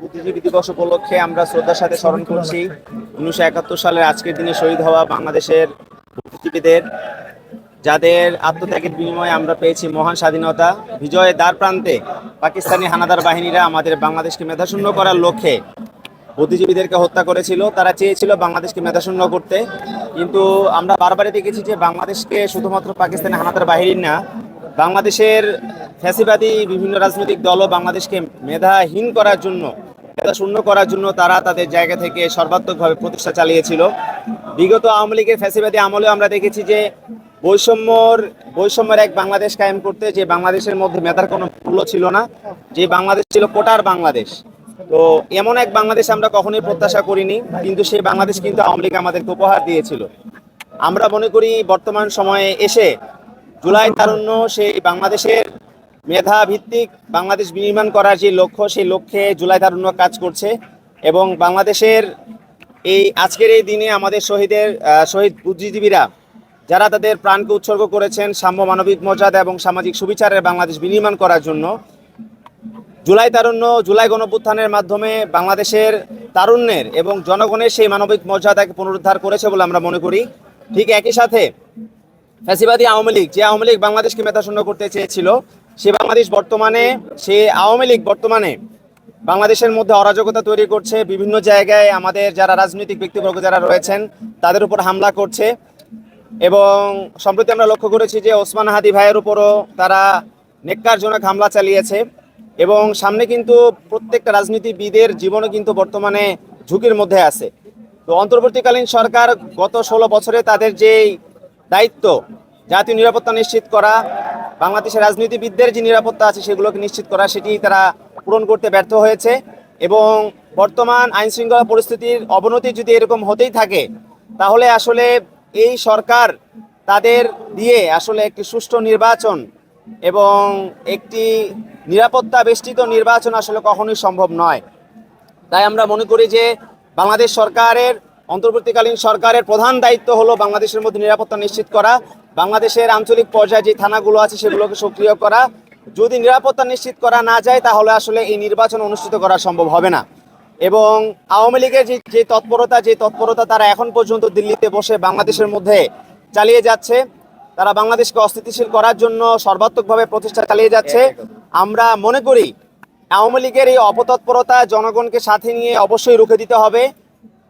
বুদ্ধিজীবী দিবস উপলক্ষে আমরা শ্রদ্ধার সাথে স্মরণ করছি উনিশশো একাত্তর সালের আজকের দিনে শহীদ হওয়া বাংলাদেশের বুদ্ধিজীবীদের, যাদের আত্মত্যাগের বিনিময়ে আমরা পেয়েছি মহান স্বাধীনতা, বিজয়ের দ্বার প্রান্তে পাকিস্তানি হানাদার বাহিনীরা আমাদের বাংলাদেশকে মেধাশূন্য করার লক্ষ্যে বুদ্ধিজীবীদেরকে হত্যা করেছিল। তারা চেয়েছিল বাংলাদেশকে মেধাশূন্য করতে। কিন্তু আমরা বারবারই দেখেছি যে বাংলাদেশকে শুধুমাত্র পাকিস্তানি হানাদার বাহিনী না, বাংলাদেশের ফ্যাসিবাদী বিভিন্ন রাজনৈতিক দলও বাংলাদেশকে মেধাহীন করার জন্য শূন্য করার জন্য তারা তাদের জায়গা থেকে সর্বাত্মকভাবে প্রতিষ্ঠা চালিয়েছিল। বিগত আওয়ামী লীগের ফ্যাসিবাদী আমলে আমরা দেখেছি যে বৈষম্যর, বৈষম্যের এক বাংলাদেশ কায়েম করতে যে বাংলাদেশের মধ্যে মেধার কোনো মূল্য ছিল না, যে বাংলাদেশ ছিল কোটার বাংলাদেশ। তো এমন এক বাংলাদেশ আমরা কখনোই প্রত্যাশা করিনি, কিন্তু সেই বাংলাদেশ কিন্তু আওয়ামী লীগ আমাদেরকে উপহার দিয়েছিল। আমরা মনে করি বর্তমান সময়ে এসে জুলাই তারুণ্য সেই বাংলাদেশের মেধা ভিত্তিক বাংলাদেশ বিনির্মাণ করার যে লক্ষ্য, সেই লক্ষ্যে জুলাই তারুণ্য কাজ করছে এবং বাংলাদেশের এই আজকের এই দিনে আমাদের শহীদের শহীদ বুদ্ধিজীবীরা যারা তাদের প্রাণকে উৎসর্গ করেছেন সাম্য মানবিক মর্যাদা এবং সামাজিক সুবিচারের বাংলাদেশ বিনির্মাণ করার জন্য, জুলাই তারুণ্য, জুলাই গণপুত্থানের মাধ্যমে বাংলাদেশের তারুণ্যের এবং জনগণের সেই মানবিক মর্যাদাকে পুনরুদ্ধার করেছে বলে আমরা মনে করি। ঠিক একই সাথে ফ্যাসিবাদী আওয়ামী লীগ, যে আওয়ামী লীগ বাংলাদেশকে মেধাশূন্য করতে চেয়েছিল সে বাংলাদেশ বর্তমানে, সে আওয়ামী লীগ বর্তমানে বাংলাদেশের মধ্যে অরাজকতা তৈরি করছে। বিভিন্ন জায়গায় আমাদের যারা রাজনৈতিক ব্যক্তিবর্গ যারা রয়েছেন, তাদের উপর হামলা করছে এবং সম্প্রতি আমরা লক্ষ্য করেছি যে ওসমান হাদি ভাইয়ের উপরও তারা নেককারজনক হামলা চালিয়েছে এবং সামনে কিন্তু প্রত্যেকটা রাজনীতিবিদের জীবনও কিন্তু বর্তমানে ঝুঁকির মধ্যে আছে। তো অন্তর্বর্তীকালীন সরকার গত ষোলো বছরে তাদের যেই দায়িত্ব, জাতীয় নিরাপত্তা নিশ্চিত করা বাংলাদেশের রাজনীতিবিদদের যে নিরাপত্তা আছে সেগুলোকে নিশ্চিত করা, সেটি তারা পূরণ করতে ব্যর্থ হয়েছে। এবং বর্তমান আইন শৃঙ্খলা পরিস্থিতির অবনতি যদি এরকম হতেই থাকে, তাহলে আসলে এই সরকার তাদের দিয়ে আসলে একটি সুষ্ঠু নির্বাচন এবং একটি নিরাপত্তা বেষ্টিত নির্বাচন আসলে কখনোই সম্ভব নয়। তাই আমরা মনে করি যে বাংলাদেশ সরকারের অন্তর্বর্তীকালীন সরকারের প্রধান দায়িত্ব হলো বাংলাদেশের মধ্যে নিরাপত্তা নিশ্চিত করা বাংলাদেশের আঞ্চলিক পর্যায়ে যে থানাগুলো আছে সেগুলোকে সক্রিয় করা। যদি নিরাপত্তা নিশ্চিত করা না যায় তাহলে আসলে এই নির্বাচন অনুষ্ঠিত করা সম্ভব হবে না। এবং আওয়ামী লীগের যে যে তৎপরতা যে তৎপরতা তারা এখন পর্যন্ত দিল্লিতে বসে বাংলাদেশের মধ্যে চালিয়ে যাচ্ছে তারা বাংলাদেশকে অস্থিতিশীল করার জন্য সর্বাত্মকভাবে প্রচেষ্টা চালিয়ে যাচ্ছে। আমরা মনে করি আওয়ামী লীগের এই অপতৎপরতা জনগণকে সাথে নিয়ে অবশ্যই রুখে দিতে হবে।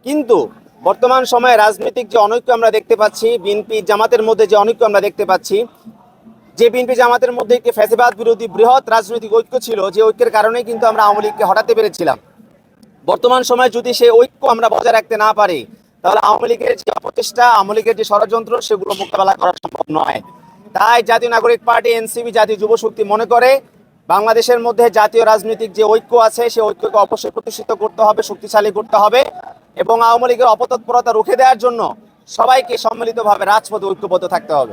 কিন্তু বর্তমান সময়ে রাজনৈতিক যে অনৈক্য আমরা দেখতে পাচ্ছি, বিএনপি জামাতের মধ্যে যে অনৈক্য আমরা দেখতে পাচ্ছি, যে বিএনপি জামাতের মধ্যে একটি ফ্যাসিবাদ বিরোধী বৃহৎ রাজনৈতিক ঐক্য ছিল, যে ঐক্যের কারণেই কিন্তু আমরা আওয়ামী লীগকে হটাতে পেরেছিলাম। বর্তমান সময়ে যদি সেই ঐক্য আমরা বজায় রাখতে না পারি, তাহলে আওয়ামী লীগের যে অপচেষ্টা আওয়ামী লীগের যে ষড়যন্ত্র, সেগুলো মোকাবেলা করা সম্ভব নয়। তাই জাতীয় নাগরিক পার্টি, এনসিপি, জাতীয় যুব শক্তি মনে করে বাংলাদেশের মধ্যে জাতীয় রাজনৈতিক যে ঐক্য আছে, সেই ঐক্যকে অবশ্যই প্রতিষ্ঠিত করতে হবে, শক্তিশালী করতে হবে। এবং আওয়ামী লীগের অপতৎপরতা রুখে দেওয়ার জন্য সবাইকে সম্মিলিতভাবে রাজপথে ঐক্যবদ্ধ থাকতে হবে।